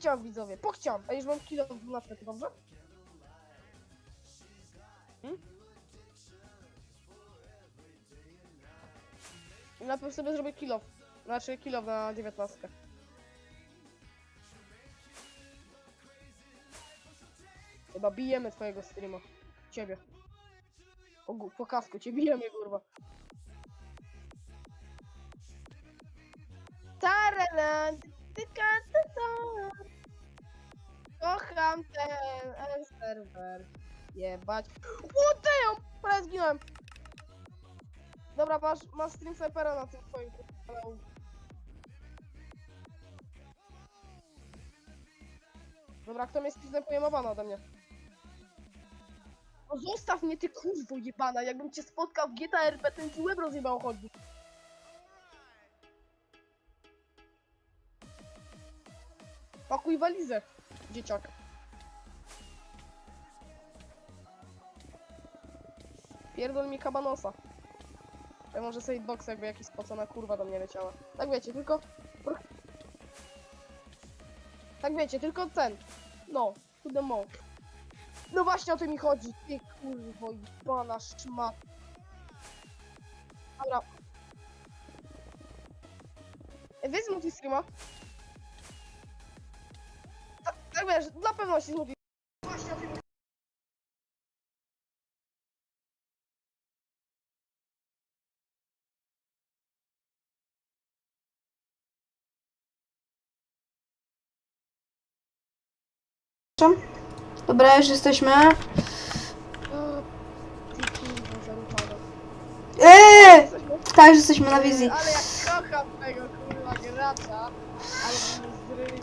Pochciam widzowie, pochciam. A już mam kilo w 12, to dobrze? Hmm? Najpierw sobie zrobię kilo. Znaczy kilo na 19. Chyba bijemy twojego streama. Ciebie. Po, po kasku cię bijemy, kurwa. Taralan, tyka, tyka. Kocham ten serwer. Jebać. What damn! Prawie zginąłem. Dobra, masz, masz stream snipera na tym twoim kanale. Dobra, kto mnie snipuje ma bana ode mnie. No zostaw mnie ty kurwo jebana, jakbym cię spotkał w GTA RP, ten ci łeb rozjebał chodzi. Pakuj walizę, dzieciak. Pierdol mi kabanosa. Ja może sobie box jakby jakiś spocona kurwa do mnie leciała. Tak wiecie, tylko... Tak wiecie, tylko ten. No, to the. No właśnie o to mi chodzi, ty kurwo jebana szmat. Dobra. Weź zmutuj streama. Tak, wiesz, dla pewności tym Dobra, już jesteśmy. Eee! Tak, już jesteśmy na wizji. Ale jak kocham tego kurwa gracza, ale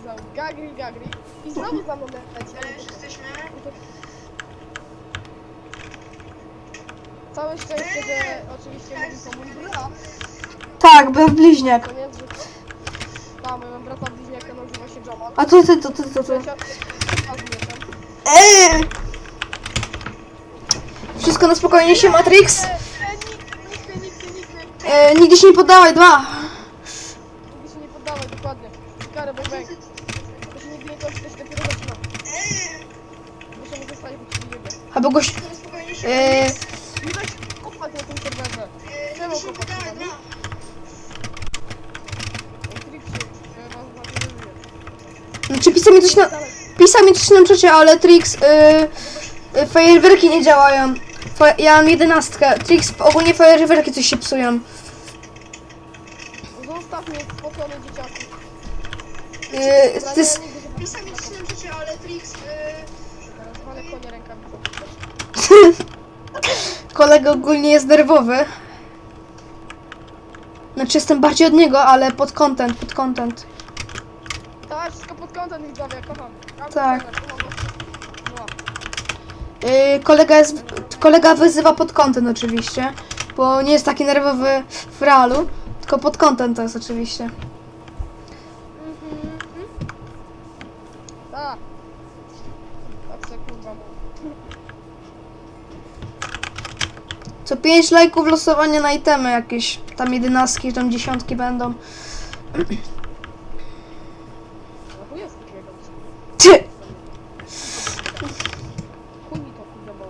zryzał Gagri Gagri i znowu za mną leci. jesteśmy. Całe szczęście, że oczywiście mówi to mój brat, Tak, był bliźniak. to nie jest, że to... Tam, ja mam brata bliźniaka, nazywa się Jamal. A to ty, to ty, to ty. Eee! Wszystko na spokojnie się, Matrix. Eee, nigdy się nie poddawaj, dwa. nigdy się nie poddawaj, dokładnie. Karę, bang, bang. To się nigdy nie kończy, to się dopiero zaczyna. Muszę ci nie jebie. Albo Nie kopać na tym serwerze. Czemu kopać na nim? Trixie, ja was zawiązuję. znaczy pisał mi coś na... Pisał mi coś na czacie, ale Trix... Yy, yy, fajerwerki nie działają. Fa ja mam jedenastkę. Trix, ogólnie fajerwerki coś się psują. Zostaw mnie spocony dzieciaku. Yy, Dobra, coś na czacie, ale Trix... Teraz walę konia rękami. Kolega ogólnie jest nerwowy. Znaczy jestem bardziej od niego, ale pod content, pod content. Tak, wszystko pod kątem widzowie, kocham. Kocham Tak. kocham. No. Yy, kolega jest, kolega wyzywa pod content oczywiście, bo nie jest taki nerwowy w realu, tylko pod content to jest oczywiście. Mhm. Tak. Tak se kurwa mówię. Co 5 lajków losowanie na itemy jakieś, tam jedenastki, tam dziesiątki będą. Ty! Bo.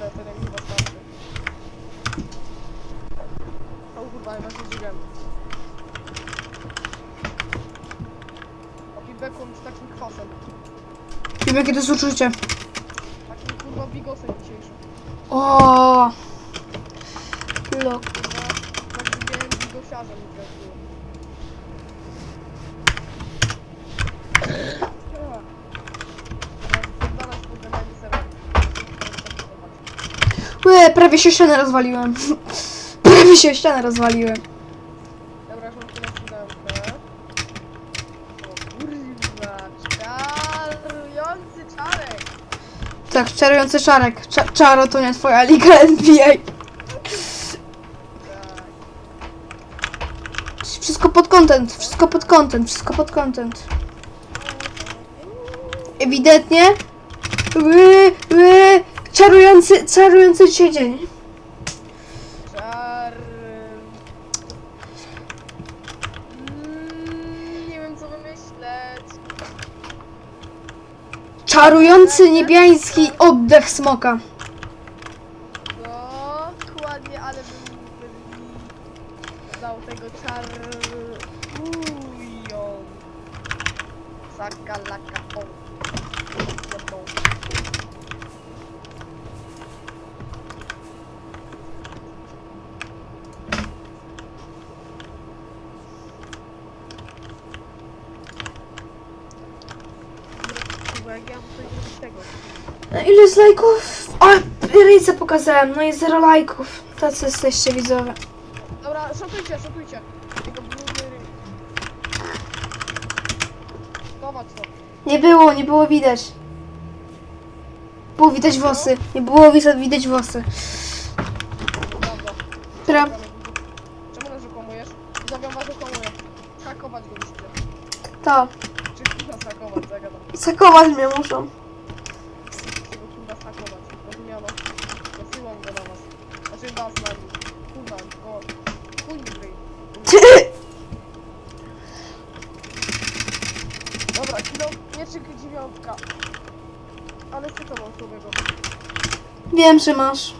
Ale ten jak chyba starczy. O kurwa, chyba się zdziwiam. Opi bekon z takim kwasem. Wiem jakie to jest uczucie. Takim kurwa bigosem dzisiejszym. O. Lok. Kurwa, tak zdziwiałem bigosiarzem mi. Wypierdalać na serwer. Łe, prawie się ścianę rozwaliłem. prawie się ścianę rozwaliłem. Dobra, już mam tu na pudełkę. O kurwa, czarujący czarek! Tak, czarujący czarek. Cza czaro to nie twoja liga NBA. Wszystko pod content, wszystko pod content, wszystko pod content. Ewidentnie. Ły, ły, czarujący, czarujący dzisiaj dzień. Czarujący Czarujący niebiański oddech smoka. Dokładnie, ale bym, bym dał tego czar... Ujo. Sakalaka, ja tego. No, Ile jest lajków? O, ryjce pokazałem, no i zero lajków. Tacy jesteście widzowie. Dobra, szotujcie, szotujcie. Tego brudny ryj. Zobacz to. Nie było, nie było widać. Było widać włosy. Nie było widać, widać włosy. Pra... Czemu nas reklamujesz? Zabiam was reklamuję. Hakować go musicie. To. Czy nas hakować, co ja gadam? Sakować mnie muszą. Go kurwa hakować. Rozumiano? Zasyłam go na was. Znaczy was na nich. Kurwa, go. Chuj mi ryj. Dobra, kilo, mieczyk dziewiątka. Ale z mam słowego? Wiem, że masz.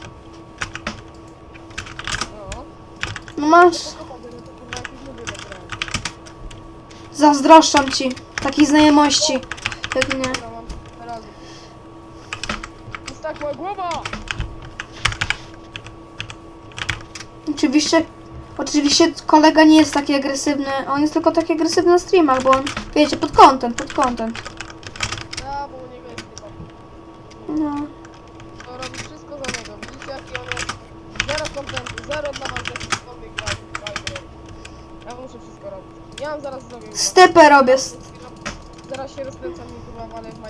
No. No masz. No to kurwa jakieś nuby nagrałem. Zazdroszczam ci. Takiej znajomości. Mam razy. Jest tak moja głowa! Oczywiście. Oczywiście kolega nie jest taki agresywny. On jest tylko taki agresywny na streamach, bo on, wiecie, pod content, pod content. A, bo u niego jest chyba. No. To robi wszystko za niego. Widzicie jaki on jest? Zero kontentu, zero dla was jakichkolwiek driver. Ja muszę wszystko robić. Ja wam zaraz zrobię. Robię. Zaraz się rozkręcam kurwa, ale w